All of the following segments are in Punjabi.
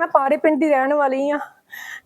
ਮੈਂ ਪਾਰੇ ਪਿੰਡ ਦੀ ਰਹਿਣ ਵਾਲੀ ਆ।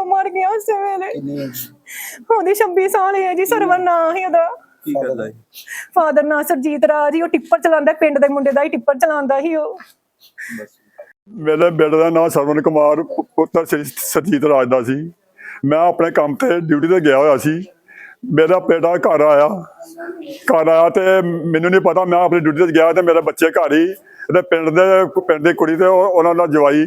ਤੇ ਉਹ ਮਰ ਗਿਆ ਉਸੇ ਵੇਲੇ। ਉਹਦੀ 26 ਸਾਲ ਹੈ ਜੀ ਸਰਵਰ ਨਾਂ ਹੀ ਉਹਦਾ। ਕੀ ਕਰਦਾ ਹੈ ਫਾਦਰ ਨਾਂ ਸਰਜੀਤ ਰਾਜ ਹੀ ਉਹ ਟਿੱਪਰ ਚਲਾਉਂਦਾ ਪਿੰਡ ਦੇ ਮੁੰਡੇ ਦਾ ਹੀ ਟਿੱਪਰ ਚਲਾਉਂਦਾ ਸੀ ਉਹ। ਮੇਰੇ ਬੇਟੇ ਦਾ ਨਾਮ ਸਰਵਨ ਕੁਮਾਰ ਪੁ- ਪੁੱਤਰ ਸ੍ਰੀ ਸਰਜੀਤ ਰਾਜ ਦਾ ਸੀ। ਮੈਂ ਆਪਣੇ ਕੰਮ ਤੇ ਡਿਊਟੀ ਤੇ ਗਿਆ ਹੋਇਆ ਸੀ। ਮੇਰਾ ਬੇਟਾ ਘਰ ਆਇਆ। ਘਰ ਆਇਆ ਤੇ ਮੈਨੂੰ ਨਹੀਂ ਪਤਾ ਮੈਂ ਆਪਣੀ ਡਿਊਟੀ ਤੇ ਗਿਆ ਤੇ ਮੇਰੇ ਬੱਚੇ ਘਰ ਹੀ ਤੇ ਪਿੰਡ ਦੇ ਪਿੰਡ ਦੀ ਕੁੜੀ ਤੇ ਉਹ- ਉਹਨਾਂ ਦਾ ਜਵਾਈ।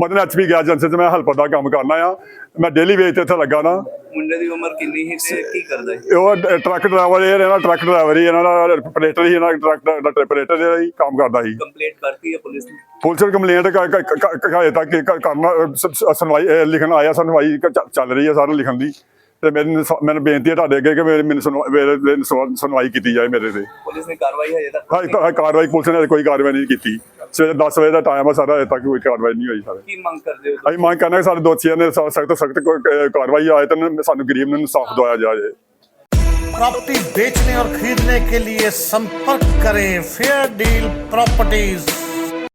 ਮਦਨ ਐਚਪੀ ਗੈਸ ਏਜੰਸੀ 'ਚ ਮੈਂ ਹੈਲਪਰ ਦਾ ਕੰਮ ਕਰਨਾ ਆ। ਮੈਂ ਡੇਲੀ ਵੇਜ ਤੇ ਇੱਥੇ ਲੱਗਾ ਨਾ। ਮੁੰਡੇ ਦੀ ਉਮਰ ਕਿੰਨੀ ਸੀ ਤੇ ਕੀ ਕਰਦਾ ਹੈ ਉਹ ਡ- ਟਰੱਕ ਡਰਾਈਵਰ ਇਹ ਇਹਨਾਂ ਟਰੱਕ ਡਰਾਈਵਰ ਹੀ ਇਹਨਾਂ ਦਾ ਆਪਰੇਟਰ ਹੀ ਇਹਨਾਂ ਦਾ ਟਰੱਕ ਦਾ ਆਪਰੇਟਰ ਜਿਹੜਾ ਹੀ ਕੰਮ ਕਰਦਾ ਸੀ। ਕੰਪਲੀਟ ਕਰਤੀ ਹੈ ਪੁਲਿਸ ਨੇ? ਪੁਲਿਸ ਕੰਪਲੇਂਟ ਹਜੇ ਤੱਕ ਕ- ਕਰਨਾ ਸ- ਸ- ਸੁਣਵਾਈ ਲਿਖਣ ਆਇਆ ਸੁਣਵਾਈ ਕ- ਚੱਲ ਰਹੀ ਹੈ ਸਾਰਾ ਲਿਖਣ ਦੀ। ਤੇ ਮੈਨੂੰ ਸ- ਮੈਨੂੰ ਬੇਨਤੀ ਹੈ ਤੁਹਾਡੇ ਅੱਗੇ ਕਿ ਮੇਰੇ ਮੈਨੂੰ ਸੁਣਵਾ- ਮੇਰੇ ਤੇ ਸੁਣਵਾਈ ਕੀਤੀ ਜਾਏ ਮੇਰੇ ਤੇ। ਪੁਲਿਸ ਨੇ ਕਾਰਵਾਈ ਹਜੇ ਤੱਕ ਹਾਂ ਕਾ- ਕਾਰਵਾਈ ਪੁਲਿਸ ਨੇ ਕੋਈ ਕਾਰਵਾਈ ਨਹੀਂ ਕੀਤੀ। ਸਵੇਰੇ 10 ਵਜੇ ਦਾ ਟਾਈਮ ਹੈ ਸਾਰਾ ਹਜੇ ਤੱਕ ਕੋਈ ਕਾਰਵਾਈ ਨਹੀਂ ਹੋਈ ਸਾਰੇ ਕੀ ਮੰਗ ਕਰਦੇ ਹੋ ਅਸੀਂ ਮੰਗ ਕਰਨਾ ਕਿ ਸਾਡੇ ਦੋਸ਼ੀਆਂ ਨੇ ਸਖਤ ਤੋਂ ਸਖਤ ਕਾਰਵਾਈ ਆਏ ਤਾਂ ਸਾਨੂੰ ਗਰੀਬ ਨੂੰ ਇਨਸਾਫ ਦਵਾਇਆ ਜਾਏ प्रॉपर्टी बेचने और खरीदने के लिए संपर्क करें फेयर डील प्रॉपर्टीज